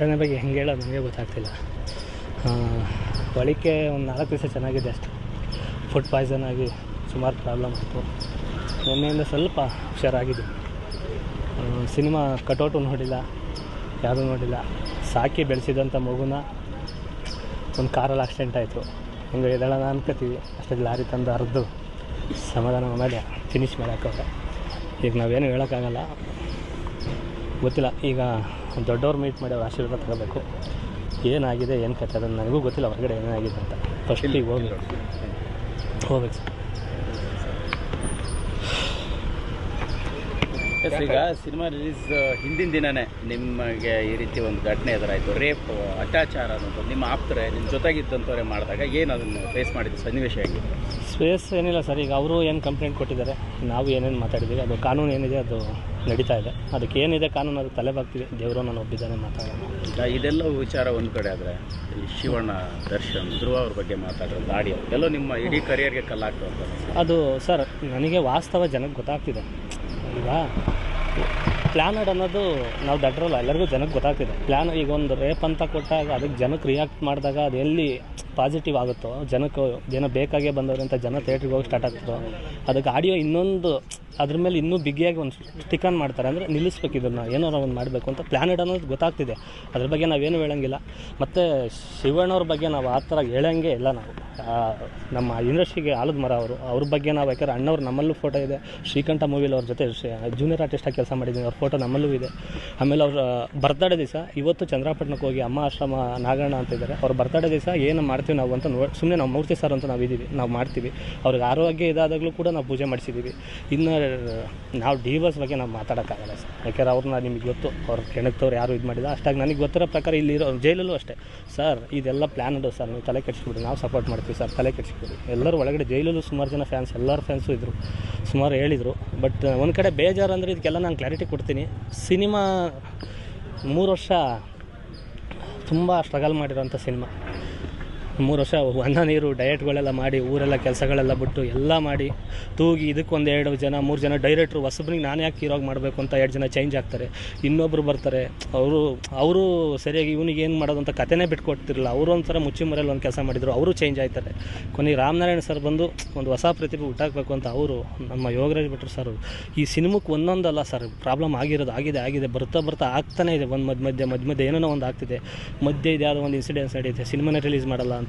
ಘಟನೆ ಬಗ್ಗೆ ಹೆಂಗೆ ಹೇಳೋದು ನನಗೆ ಗೊತ್ತಾಗ್ತಿಲ್ಲ. ಬಳಿಕೆ ಒಂದು ನಾಲ್ಕು ದಿವಸ ಚೆನ್ನಾಗಿದೆ ಅಷ್ಟು. ಫುಡ್ ಪಾಯ್ಸನ್ ಆಗಿ ಸುಮಾರು ಪ್ರಾಬ್ಲಮ್ ಆಯಿತು. ನಿನ್ನೆಯಿಂದ ಸ್ವಲ್ಪ ಹುಷಾರಾಗಿದೆ ಸಿನಿಮಾ ಕಟೌಟು ನೋಡಿಲ್ಲ, ಯಾವುದೂ ನೋಡಿಲ್ಲ. ಸಾಕಿ ಬೆಳೆಸಿದಂಥ ಮಗುನ ಒಂದು ಕಾರಲ್ಲಿ ಆಕ್ಸಿಡೆಂಟ್ ಆಯಿತು. ಹಿಂಗೆ ನಾನು ಅನ್ಕೋತೀವಿ. ಅಷ್ಟೊಂದು ಲಾರಿ ತಂದು ಅರ್ದು ಸಮಾಧಾನ ಮಾಡಿ ಫಿನಿಶ್ ಮಾಡೋಕ್ಕವ್ರೆ ಈಗ ನಾವೇನು ಹೇಳೋಕ್ಕಾಗಲ್ಲ. ಗೊತ್ತಿಲ್ಲ. ಈಗ ದೊಡ್ಡವ್ರು ಮೀಟ್ ಮಾಡಿ ಅವ್ರ ಆಶೀರ್ವಾದ ತಗೋಬೇಕು. ಏನಾಗಿದೆ ಏನು ಕತೆ ಅದನ್ನು ನನಗೂ ಗೊತ್ತಿಲ್ಲ ಹೊರಗಡೆ ಏನಾಗಿದೆ ಅಂತ. ಫಸ್ಟಿಗೆ ಹೋಗಿ. ಹೋಗ್ಬೇಕು ಸರ್ ಎಸ್ ಈಗ ಸಿನಿಮಾ ರಿಲೀಸ್ ಹಿಂದಿನ ದಿನನೇ ನಿಮಗೆ ಈ ರೀತಿ ಒಂದು ಘಟನೆ ಎದುರಾಯಿತು. ರೇಪ್ ಅತ್ಯಾಚಾರ ಅನ್ನೋದು ನಿಮ್ಮ ಆಪ್ತರೆ ನಿಮ್ಮ ಜೊತೆಗಿದ್ದಂಥವ್ರೆ ಮಾಡಿದಾಗ ಏನು ಅದನ್ನು ಫೇಸ್ ಮಾಡಿದ್ದು? ಸನ್ನಿವೇಶ ಆಗಿದೆ ಸ್ಪೇಸ್ ಏನಿಲ್ಲ ಸರ್ ಈಗ ಅವರು ಏನು ಕಂಪ್ಲೇಂಟ್ ಕೊಟ್ಟಿದ್ದಾರೆ ನಾವು ಏನೇನು ಮಾತಾಡಿದ್ದೀವಿ ಅದು ಕಾನೂನು ಏನಿದೆ ಅದು ನಡೀತಾ ಇದೆ. ಅದಕ್ಕೆ ಏನಿದೆ ಕಾನೂನು ಅದು ತಲೆ ಬಾಗ್ತಿದೆ ದೇವರು ನಾನು ಒಬ್ಬಿದ್ದಾನೆ ಮಾತಾಡೋಣ. ಈಗ ಇದೆಲ್ಲ ವಿಚಾರ ಒಂದು ಕಡೆ ಆದರೆ ಈ ಶಿವಣ್ಣ ದರ್ಶನ್ ಧ್ರುವ ಅವ್ರ ಬಗ್ಗೆ ಮಾತಾಡೋದು ಆಡಿಯೋ ಎಲ್ಲೋ ನಿಮ್ಮ ಇಡೀ ಕರಿಯರ್ಗೆ ಕಲ್ಲಾಗ್ತದೆ ಅದು ಸರ್ ನನಗೆ ವಾಸ್ತವ ಜನಕ್ಕೆ ಗೊತ್ತಾಗ್ತಿದೆ. ಈಗ ಪ್ಲ್ಯಾನಡ್ ಅನ್ನೋದು ನಾವು ದಡ್ರಲ್ಲ ಎಲ್ಲರಿಗೂ ಜನಕ್ಕೆ ಗೊತ್ತಾಗ್ತಿದೆ. ಪ್ಲ್ಯಾನ್ ಈಗ ಒಂದು ರೇಪ್ ಅಂತ ಕೊಟ್ಟಾಗ ಅದಕ್ಕೆ ಜನಕ್ಕೆ ರಿಯಾಕ್ಟ್ ಮಾಡಿದಾಗ ಅದು ಎಲ್ಲಿ ಪಾಸಿಟಿವ್ ಆಗುತ್ತೋ, ಜನಕ್ಕೆ, ಜನ ಬೇಕಾಗೇ ಬಂದವರಂತ ಜನ ಥಿಯೇಟ್ರಿಗೆ ಹೋಗಿ ಸ್ಟಾರ್ಟ್ ಆಗ್ತದೋ, ಅದಕ್ಕೆ ಆಡಿಯೋ ಇನ್ನೊಂದು, ಅದ್ರ ಮೇಲೆ ಇನ್ನೂ ಬಿಗಿಯಾಗಿ ಒಂದು ಸ್ಟಿಕನ್ ಮಾಡ್ತಾರೆ. ಅಂದರೆ ನಿಲ್ಲಿಸ್ಬೇಕು ಇದನ್ನು ಏನಾರ ಒಂದು ಮಾಡಬೇಕು ಅಂತ ಪ್ಲ್ಯಾನೆಟ್ ಅನ್ನೋದು ಗೊತ್ತಾಗ್ತಿದೆ. ಅದ್ರ ಬಗ್ಗೆ ನಾವೇನು ಹೇಳೋಂಗಿಲ್ಲ. ಮತ್ತು ಶಿವಣ್ಣವ್ರ ಬಗ್ಗೆ ನಾವು ಆ ಥರ ಹೇಳೋಂಗೆ ಇಲ್ಲ ನಾವು. ನಮ್ಮ ಇಂಡಸ್ಟ್ರಿಗೆ ಆಲದ ಮರ ಅವರು, ಅವ್ರ ಬಗ್ಗೆ ನಾವು ಯಾಕಂದ್ರೆ ಅಣ್ಣವ್ರು ನಮ್ಮಲ್ಲೂ ಫೋಟೋ ಇದೆ. ಶ್ರೀಕಂಠ ಮೂವಿಲಿ ಅವ್ರ ಜೊತೆ ಜೂನಿಯರ್ ಆರ್ಟಿಸ್ಟಾಗಿ ಕೆಲಸ ಮಾಡಿದ್ದೀನಿ ಅವ್ರ ಫೋಟೋ ನಮ್ಮಲ್ಲೂ ಇದೆ. ಆಮೇಲೆ ಅವ್ರ ಬರ್ತಡೇ ದಿವಸ, ಇವತ್ತು ಚಂದ್ರಪಟ್ಟಣಕ್ಕೆ ಹೋಗಿ ಅಮ್ಮ ಆಶ್ರಮ ನಾಗಣ್ಣ ಅಂತ ಇದ್ದಾರೆ ಅವ್ರ ಬರ್ತ್ಡೇ ದಿವಸ ಏನು ಮಾಡ್ತೀವಿ ನಾವು ಅಂತ ನೋ ಸುಮ್ಮನೆ ನಾವು ಮೂರ್ತಿ ಸರ್ ಅಂತ ನಾವು ಇದ್ದೀವಿ, ನಾವು ಮಾಡ್ತೀವಿ. ಅವ್ರಿಗೆ ಆರೋಗ್ಯ ಇದಾದಾಗಲೂ ಕೂಡ ನಾವು ಪೂಜೆ ಮಾಡಿಸಿದ್ದೀವಿ ಇನ್ನು, ನಾವು ಡಿವೋರ್ಸ್ ಬಗ್ಗೆ ನಾವು ಮಾತಾಡೋಕ್ಕಾಗಲ್ಲ ಸರ್. ಯಾಕೆಂದ್ರೆ ಅವ್ರನ್ನ ನಿಮಗೆ ಗೊತ್ತು, ಅವ್ರ ಕೆಣಕ್ತವ್ರು ಯಾರು ಇದು ಮಾಡಿಲ್ಲ. ಅಷ್ಟಾಗಿ ನನಗೆ ಗೊತ್ತಿರೋ ಪ್ರಕಾರ ಇಲ್ಲಿರೋ ಜೈಲಲ್ಲೂ ಅಷ್ಟೇ. ಸರ್, ಇದೆಲ್ಲ ಪ್ಲ್ಯಾನ್ ಇದೆ ಸರ್. ನೀವು ತಲೆ ಕೆಡಿಸ್ಬಿಡಿ ನಾವು ಸಪೋರ್ಟ್ ಮಾಡ್ತೀವಿ ಸರ್. ತಲೆ ಕೆಡಿಸ್ಬಿಡಿ ಎಲ್ಲರೂ ಒಳಗಡೆ ಜೈಲಲ್ಲೂ ಸುಮಾರು ಜನ ಫ್ಯಾನ್ಸ್ ಎಲ್ಲರ ಫ್ಯಾನ್ಸು ಇದ್ದರು ಸುಮಾರು ಹೇಳಿದರು. ಬಟ್ ಒಂದು ಕಡೆ ಬೇಜಾರು ಅಂದರೆ ಇದಕ್ಕೆಲ್ಲ ನಾನು ಕ್ಲಾರಿಟಿ ಕೊಡ್ತೀನಿ. ಸಿನಿಮಾ ಮೂರು ವರ್ಷ ತುಂಬ ಸ್ಟ್ರಗಲ್ ಮಾಡಿರೋಂಥ ಸಿನಿಮಾ. ಮೂರು ವರ್ಷ ಅನ್ನ ನೀರು ಡಯಟ್ಗಳೆಲ್ಲ ಮಾಡಿ, ಊರೆಲ್ಲ ಕೆಲಸಗಳೆಲ್ಲ ಬಿಟ್ಟು ಎಲ್ಲ ಮಾಡಿ ತೂಗಿ ಇದಕ್ಕೊಂದು ಎರಡು ಜನ, ಮೂರು ಜನ ಡೈರೆಕ್ಟ್ರು ಹೊಸಬ್ರಿಗೆ ನಾನು ಯಾಕೆ ಹೀರೋಗಿ ಮಾಡಬೇಕು ಅಂತ ಎರಡು ಜನ ಚೇಂಜ್ ಆಗ್ತಾರೆ. ಇನ್ನೊಬ್ಬರು ಬರ್ತಾರೆ. ಅವರು ಅವರು ಸರಿಯಾಗಿ ಇವನಿಗೆ ಏನು ಮಾಡೋದು ಅಂತ ಕತೆನೇ ಬಿಟ್ಕೊಡ್ತಿರಲಿಲ್ಲ ಅವರು ಒಂಥರ ಮುಚ್ಚಿ ಮರೆಯಲ್ಲಿ ಒಂದು ಕೆಲಸ ಮಾಡಿದರು, ಅವರು ಚೇಂಜ್ ಆಯ್ತಾರೆ. ಕೊನೆಗೆ ರಾಮನಾರಾಯಣ ಸರ್ ಬಂದು ಒಂದು ಹೊಸ ಪ್ರತಿಭೆ ಹುಟ್ಟಾಕಬೇಕು ಅಂತ ಅವರು ನಮ್ಮ ಯೋಗರಾಜ್ ಭಟ್ರು ಸರ್ ಈ ಸಿನಿಮಕ್ಕೆ ಒಂದೊಂದಲ್ಲ ಸರ್ ಪ್ರಾಬ್ಲಮ್ ಆಗಿರೋದು, ಆಗಿದೆ ಆಗಿದೆ, ಬರ್ತಾ ಬರ್ತಾ ಆಗ್ತಾನೇ ಇದೆ. ಒಂದು ಮಧ್ಯ ಮಧ್ಯ ಮಧ್ಯ ಮಧ್ಯ ಏನೋ ಒಂದು ಆಗ್ತಿದೆ. ಮಧ್ಯೆ ಇದು ಯಾವುದೋ ಒಂದು ಇನ್ಸಿಡೆನ್ಸ್ ನಡೆಯುತ್ತೆ ಸಿನಿಮಾನ ರಿಲೀಸ್ ಮಾಡಲ್ಲ ಅಂತಾರೆ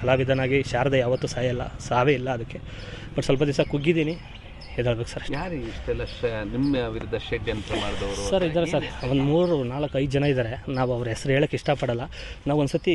ಕಲಾವಿದನಾಗಿ ಶಾರದೆ ಯಾವತ್ತೂ ಸಾಯಲ್ಲ ಸಾವೇ ಇಲ್ಲ ಅದಕ್ಕೆ. ಬಟ್ ಸ್ವಲ್ಪ ದಿವಸ ಕುಗ್ಗಿದ್ದೀನಿ ಹೇಳಬೇಕು ಸರ್. ಯಾರು ಇಷ್ಟೆಲ್ಲ ನಿಮ್ಮ ವಿರುದ್ಧ ಷಡ್ಯಂತ್ರ ಮಾಡಿದವರು ಸರ್ ಇದ್ದಾರೆ ಸರ್ ಒಂದು ಮೂರು ನಾಲ್ಕು ಐದು ಜನ ಇದ್ದಾರೆ. ನಾವು ಅವ್ರ ಹೆಸರು ಹೇಳೋಕ್ಕೆ ಇಷ್ಟಪಡಲ್ಲ. ನಾವು ಒಂದು ಸತಿ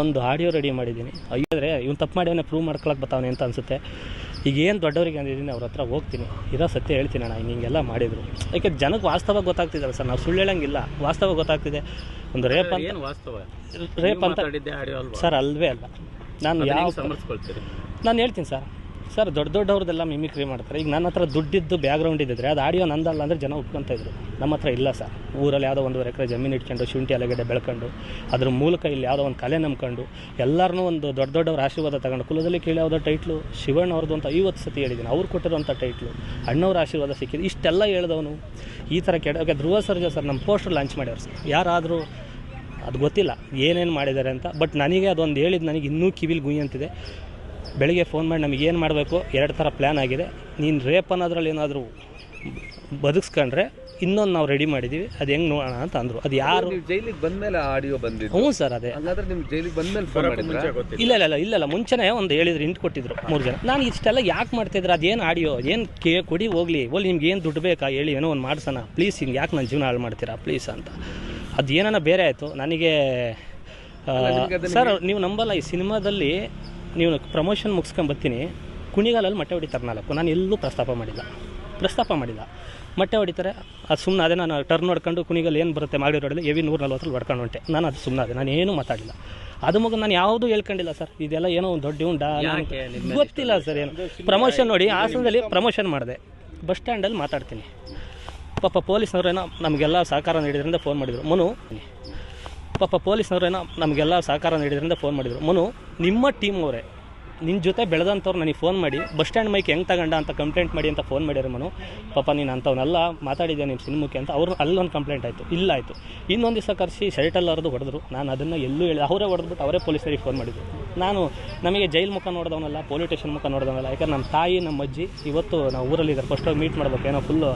ಒಂದು ಆಡಿಯೋ ರೆಡಿ ಮಾಡಿದ್ದೀನಿ. ಅಯ್ಯೋದ್ರೆ ಇವ್ನು ತಪ್ಪು ಮಾಡ್ಯವನೇ ಪ್ರೂವ್ ಮಾಡ್ಕೊಳಕ್ಕೆ ಬರ್ತಾವನೆ ಅಂತ ಅನಿಸುತ್ತೆ. ಈಗ ಏನು ದೊಡ್ಡವರಿಗೆ ಅಂದಿದ್ದೀನಿ ಅವ್ರ ಹತ್ರ ಹೋಗ್ತೀನಿ. ಇರೋ ಸತ್ಯ ಹೇಳ್ತೀನಿ ಅಣ್ಣ ಹಿಂಗೆ ಹಿಂಗೆಲ್ಲ ಮಾಡಿದರು. ಯಾಕೆ ಜನಕ್ಕೆ ವಾಸ್ತವ ಗೊತ್ತಾಗ್ತಿದ್ದಾರೆ ಸರ್? ನಾವು ಸುಳ್ಳು ಹೇಳಂಗಿಲ್ಲ. ವಾಸ್ತವ ಗೊತ್ತಾಗ್ತಿದೆ. ಒಂದು ರೇಪ್ ಅಂತ ವಾಸ್ತವ? ರೇಪ್ ಅಂತ ಸರ್ ಅಲ್ವೇ ಅಲ್ಲ. ನಾನು ಯಾವ ನಾನು ಹೇಳ್ತೀನಿ ಸರ್. ಸರ್, ದೊಡ್ಡ ದೊಡ್ಡವ್ರದ್ದೆಲ್ಲ ಮಿಮಿಕ್ರಿ ಮಾಡ್ತಾರೆ. ಈಗ ನನ್ನ ಹತ್ರ ದುಡ್ಡಿದ್ದು ಬ್ಯಾಗ್ರೌಂಡ್ ಇದ್ದಿದ್ರೆ ಅದು ಆಡಿಯೋ ನಂದಲ್ಲ ಅಂದರೆ ಜನ ಇದ್ರು. ನಮ್ಮ ಹತ್ರ ಇಲ್ಲ ಸರ್. ಊರಲ್ಲಿ ಯಾವುದೋ ಒಂದುವರೆ ಎಕರೆ ಜಮೀನು ಇಟ್ಕೊಂಡು, ಶುಂಠಿ ಅಲೆಗಡೆ ಬೆಳ್ಕೊಂಡು, ಅದ್ರ ಮೂಲಕ ಇಲ್ಲಿ ಯಾವುದೋ ಒಂದು ಕಲೆ ನಂಬ್ಕೊಂಡು ಎಲ್ಲರನ್ನೂ ಒಂದು ದೊಡ್ಡ ದೊಡ್ಡವ್ರ ಆಶೀರ್ವಾದ ತಗೊಂಡು, ಕುಲದಲ್ಲಿ ಕೇಳಿ ಯಾವುದೋ ಟೈಟ್ಲು ಶಿವಣ್ಣ ಅವ್ರದ್ದು ಅಂತ ಐವತ್ತು ಸತಿ ಹೇಳಿದ್ದೀನಿ. ಅವ್ರು ಕೊಟ್ಟಿರೋಂಥ ಟೈಟ್ಲು ಅಣ್ಣವ್ರ ಆಶೀರ್ವಾದ ಸಿಕ್ಕಿದೆ. ಇಷ್ಟೆಲ್ಲ ಹೇಳ್ದವನು ಈ ಥರ ಕೆಡ, ಓಕೆ, ಧ್ರುವ ಸರ್ಜಾ ಸರ್ ನಮ್ಮ ಪೋಸ್ಟರ್ ಲಾಂಚ್ ಮಾಡ್ಯಾರ ಸರ್. ಯಾರಾದರೂ ಅದು ಗೊತ್ತಿಲ್ಲ ಏನೇನು ಮಾಡಿದ್ದಾರೆ ಅಂತ ಬಟ್ ನನಗೆ ಅದೊಂದು ಹೇಳಿದ್ದು ನನಗೆ ಇನ್ನೂ ಕಿವಿಲಿ ಗುಯ್ ಅಂತಿದೆ. ಬೆಳಿಗ್ಗೆ ಫೋನ್ ಮಾಡಿ ನಮಗೆ ಏನು ಮಾಡಬೇಕು? ಎರಡು ಥರ ಪ್ಲ್ಯಾನ್ ಆಗಿದೆ. ನೀನು ರೇಪ್ ಅನ್ನೋದ್ರಲ್ಲಿ ಏನಾದರೂ ಬದುಕ್ಸ್ಕೊಂಡ್ರೆ ಇನ್ನೊಂದು ನಾವು ರೆಡಿ ಮಾಡಿದ್ದೀವಿ ಅದು ಹೆಂಗೆ ನೋಡೋಣ ಅಂತ ಅಂದರು. ಅದು ಯಾರು ನೀವು ಜೈಲಿಗೆ ಬಂದ್ಮೇಲೆ ಆಡಿಯೋ ಬಂದಿದ್ದು. ಹ್ಞೂ ಸರ್ ಅದೇ. ಹಂಗಾದ್ರೆ ನಿಮ್ಮ ಜೈಲಿಗೆ ಬಂದ್ಮೇಲೆ ಫೋನ್ ಮಾಡಿದ್ರ? ಇಲ್ಲ ಇಲ್ಲ ಇಲ್ಲ ಇಲ್ಲ ಇಲ್ಲ ಮುಂಚೆನೇ ಒಂದು ಹೇಳಿದ್ರು ಇಂಟ್ ಕೊಟ್ಟಿದ್ರು ಮೂರು ಜನ. ನಾನು ಇಷ್ಟೆಲ್ಲ ಯಾಕೆ ಮಾಡ್ತಿದ್ರು? ಅದೇನು ಆಡಿಯೋ ಏನು ಕೇ ಕೊಡಿ ಹೋಗ್ಲಿ. ಓಲಿ ನಿಮ್ಗೆ ಏನು ದುಡ್ಡು ಬೇಕಾ? ಹೇಳಿ ಏನೋ ಒಂದು ಮಾಡ್ಸೋಣ. ಪ್ಲೀಸ್ ಹಿಂಗೆ ಯಾಕೆ ನನ್ನ ಜೀವನ ಹಾಳು ಮಾಡ್ತೀರಾ? ಪ್ಲೀಸ್ ಅಂತ. ಅದು ಏನಾನ ಬೇರೆ ಆಯಿತು. ನನಗೆ ಸರ್ ನೀವು ನಂಬಲ್ಲ ಈ ಸಿನಿಮಾದಲ್ಲಿ ನೀವು ಪ್ರಮೋಷನ್ ಮುಗಿಸ್ಕೊಂಡು ಬರ್ತೀನಿ. ಕುಣಿಗಾಲಲ್ಲಿ ಮೊಟ್ಟೆ ಹೊಡಿತಾರೆ ನಾಲ್ಕು. ನಾನು ಎಲ್ಲೂ ಪ್ರಸ್ತಾಪ ಮಾಡಿಲ್ಲ. ಪ್ರಸ್ತಾಪ ಮಾಡಿಲ್ಲ. ಮಟ್ಟೆ ಹೊಡಿತಾರೆ. ಅದು ಸುಮ್ಮನೆ ಅದೇ ನಾನು ಟರ್ನ್ ನೋಡ್ಕೊಂಡು ಕುಣಿಗಲ್ ಏನು ಬರುತ್ತೆ ಮಾಡಿ ರೋಡಲ್ಲಿ ಎವಿ ನೂರ ನಲ್ವತ್ತರಲ್ಲಿ ಹೊಡ್ಕೊಂಡು ಹೊಂಟೆ. ನಾನು ಅದು ಸುಮ್ಮನೆ ಅದೇ. ನಾನು ಏನೂ ಮಾತಾಡಿಲ್ಲ ಅದು ಮಗು ನಾನು ಯಾವುದೂ ಹೇಳ್ಕೊಂಡಿಲ್ಲ ಸರ್. ಇದೆಲ್ಲ ಏನೋ ಒಂದು ದೊಡ್ಡ ಉಂಡ ಗೊತ್ತಿಲ್ಲ ಸರ್ ಏನು. ಪ್ರಮೋಷನ್ ನೋಡಿ ಹಾಸನದಲ್ಲಿ ಪ್ರಮೋಷನ್ ಮಾಡಿದೆ. ಬಸ್ ಸ್ಟ್ಯಾಂಡಲ್ಲಿ ಮಾತಾಡ್ತೀನಿ. ಪಾಪ ಪೊಲೀಸ್ನವ್ರೇನೋ ನಮಗೆಲ್ಲ ಸಹಕಾರ ನೀಡಿದ್ರಿಂದ ಫೋನ್ ಮಾಡಿದರು. ಮನು ಪಾಪ ಪೊಲೀಸ್ನವ್ರೇನೋ ನಮಗೆಲ್ಲ ಸಹಕಾರ ನೀಡಿದ್ರಿಂದ ಫೋನ್ ಮಾಡಿದರು. ಮನು, ನಿಮ್ಮ ಟೀಮ್ ಅವರೇ ನಿನ್ನ ಜೊತೆ ಬೆಳೆದಂಥವ್ರು ನನಗೆ ಫೋನ್ ಮಾಡಿ ಬಸ್ ಸ್ಟ್ಯಾಂಡ್ ಮೈಕ್ ಹೆಂಗೆ ತಗೊಂಡ ಅಂತ ಕಂಪ್ಲೇಂಟ್ ಮಾಡಿ ಅಂತ ಫೋನ್ ಮಾಡ್ಯಾರ ಮನು, ಪಾಪ ನೀನು ಅಂಥವನ್ನೆಲ್ಲ ಮಾತಾಡಿದ್ದೆ ನಿಮ್ಮ ಸಿನಿಮಕ್ಕೆ ಅಂತ ಅವ್ರು ಅಲ್ಲೊಂದು ಕಂಪ್ಲೇಂಟ್ ಆಯಿತು. ಇಲ್ಲ ಆಯಿತು. ಇನ್ನೊಂದು ದಿವಸ ಕರೆಸಿ ಶರ್ಟಲ್ಲಿ ಹರಿದು ಹೊಡೆದ್ರು. ನಾನು ಅದನ್ನು ಎಲ್ಲೂ ಹೇಳಿ, ಅವರೇ ಹೊಡೆದ್ಬಿಟ್ಟು ಅವರೇ ಪೊಲೀಸರಿಗೆ ಫೋನ್ ಮಾಡಿದ್ರು. ನಾನು ನಮಗೆ ಜೈಲ್ ಮುಖ ನೋಡಿದವನಲ್ಲ ಪೊಲೀಸ್ ಸ್ಟೇಷನ್ ಮುಖ ನೋಡಿದವನಲ್ಲ, ಯಾಕಂದ್ರೆ ನಮ್ಮ ತಾಯಿ ನಮ್ಮ ಅಜ್ಜಿ ಇವತ್ತು ನಾವು ಊರಲ್ಲಿದ್ದಾರೆ. ಫಸ್ಟ್ ಹೋಗಿ ಮೀಟ್ ಮಾಡಬೇಕು. ಏನೋ ಫುಲ್ಲು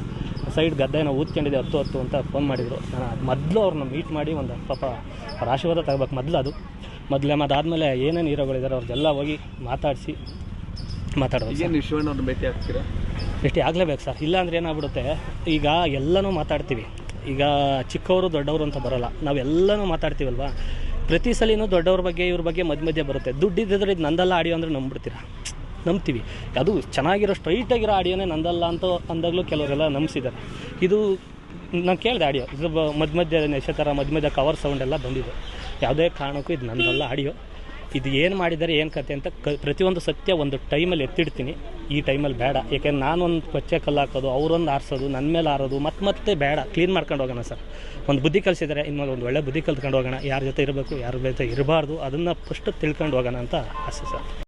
ಸೈಡ್ ಗದ್ದೆನ ಊದ್ಕೊಂಡಿದೆ ಹತ್ತು ಹತ್ತು ಅಂತ ಫೋನ್ ಮಾಡಿದರು. ನಾನು ಮೊದಲು ಅವ್ರನ್ನ ಮೀಟ್ ಮಾಡಿ ಒಂದು ಪಾಪ ಅವ್ರ ಆಶೀರ್ವಾದ ತಗೋಬೇಕು ಮೊದಲು ಅದು. ಮೊದಲೇ ಅದಾದಮೇಲೆ ಏನೇನು ಹೀರೋಗಳಿದ್ದಾರೆ ಅವ್ರದ್ದೆಲ್ಲ ಹೋಗಿ ಮಾತಾಡಿಸಿ ಮಾತಾಡೋದು ಭೇಟಿ ಆಗ್ತೀರಾ? ಭೇಟಿ ಆಗಲೇಬೇಕು ಸರ್. ಇಲ್ಲಾಂದ್ರೆ ಏನಾಗ್ಬಿಡುತ್ತೆ ಈಗ ಎಲ್ಲನೂ ಮಾತಾಡ್ತೀವಿ. ಈಗ ಚಿಕ್ಕವರು ದೊಡ್ಡವರು ಅಂತ ಬರೋಲ್ಲ. ನಾವೆಲ್ಲನೂ ಮಾತಾಡ್ತೀವಲ್ವಾ? ಪ್ರತಿ ಸಲಿನೂ ದೊಡ್ಡವ್ರ ಬಗ್ಗೆ ಇವ್ರ ಬಗ್ಗೆ ಮಧ್ಯ ಮಧ್ಯೆ ಬರುತ್ತೆ. ದುಡ್ಡಿದ್ದರೆ ಇದು ನಂದೆಲ್ಲ ಆಡಿಯೋ ಅಂದರೆ ನಂಬ್ಬಿಡ್ತೀರಾ? ನಂಬ್ತೀವಿ. ಅದು ಚೆನ್ನಾಗಿರೋ ಸ್ಟ್ರೈಟಾಗಿರೋ ಆಡಿಯೋನೇ ನಂದಲ್ಲ ಅಂತ ಅಂದಾಗಲೂ ಕೆಲವರೆಲ್ಲ ನಂಬಿಸಿದ್ದಾರೆ. ಇದು ನಾನು ಕೇಳಿದೆ ಆಡಿಯೋ, ಇದು ಮಧ್ಯ ಮಧ್ಯ ಥರ ಮಧ್ಯ ಮಧ್ಯ ಕವರ್ ಸೌಂಡ್ ಎಲ್ಲ ಬಂದಿದೆ. ಯಾವುದೇ ಕಾರಣಕ್ಕೂ ಇದು ನಂದಲ್ಲ ಆಡಿಯೋ. ಇದು ಏನು ಮಾಡಿದ್ದಾರೆ, ಏನು ಕತೆ ಅಂತ ಕ ಪ್ರತಿಯೊಂದು ಸತ್ಯ ಒಂದು ಟೈಮಲ್ಲಿ ಎತ್ತಿಡ್ತೀನಿ. ಈ ಟೈಮಲ್ಲಿ ಬೇಡ. ಯಾಕೆಂದ್ರೆ ನಾನೊಂದು ಕೊಚ್ಚೆ ಕಲ್ಲು ಹಾಕೋದು ಅವರೊಂದು ಆರಿಸೋದು ನನ್ನ ಮೇಲೆ ಆರೋದು ಮತ್ತೆ ಮತ್ತೆ ಬೇಡ. ಕ್ಲೀನ್ ಮಾಡ್ಕೊಂಡು ಹೋಗೋಣ ಸರ್. ಒಂದು ಬುದ್ಧಿ ಕಲಿಸಿದರೆ, ಇನ್ನೊಂದು ಒಂದು ಒಳ್ಳೆ ಬುದ್ಧಿ ಕಲ್ತ್ಕೊಂಡು ಹೋಗೋಣ. ಯಾರ ಜೊತೆ ಇರಬೇಕು, ಯಾರ ಜೊತೆ ಇರಬಾರ್ದು, ಅದನ್ನು ಫಸ್ಟ್ ತಿಳ್ಕೊಂಡು ಹೋಗೋಣ ಅಂತ ಆಸೆ ಸರ್.